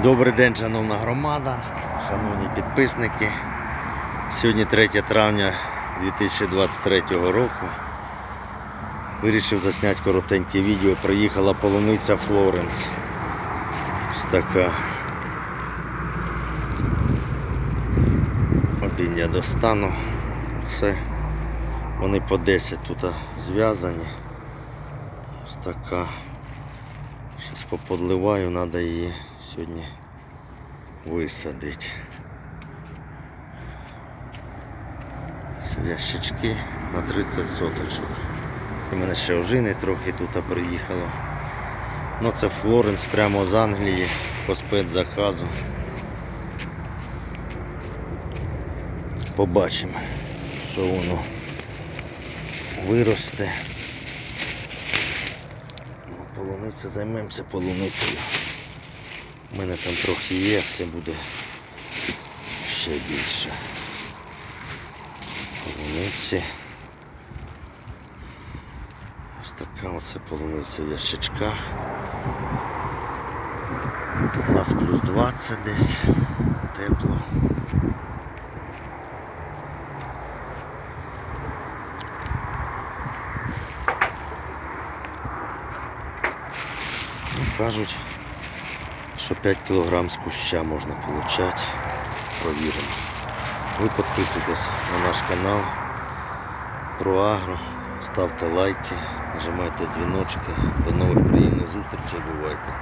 Добрий день, шановна громада, шановні підписники. Сьогодні 3 травня 2023 року. Вирішив засняти коротеньке відео. Приїхала полуниця Флоренс. Ось така. Один я достану. Все. Вони по 10 тут зв'язані. Ось така. Зараз поподливаю, треба її сьогодні висадити. Ящички на 30 соточок. Це мене ще ожини трохи тут приїхало. Ну це Флоренс прямо з Англії по спецзаказу. Побачимо, що воно виросте. Ну, полуниця займемося полуницею. У мене там трохи є, це буде ще більше. Полуниці. Ось така оце полуниця в ящичках. У нас плюс 20 десь, тепло. Кажуть, що 5 кг з куща можна отримати. Провіримо. Ви підписуйтесь на наш канал про агро, ставте лайки, нажимайте дзвіночки. До нових приємних зустрічей, бувайте.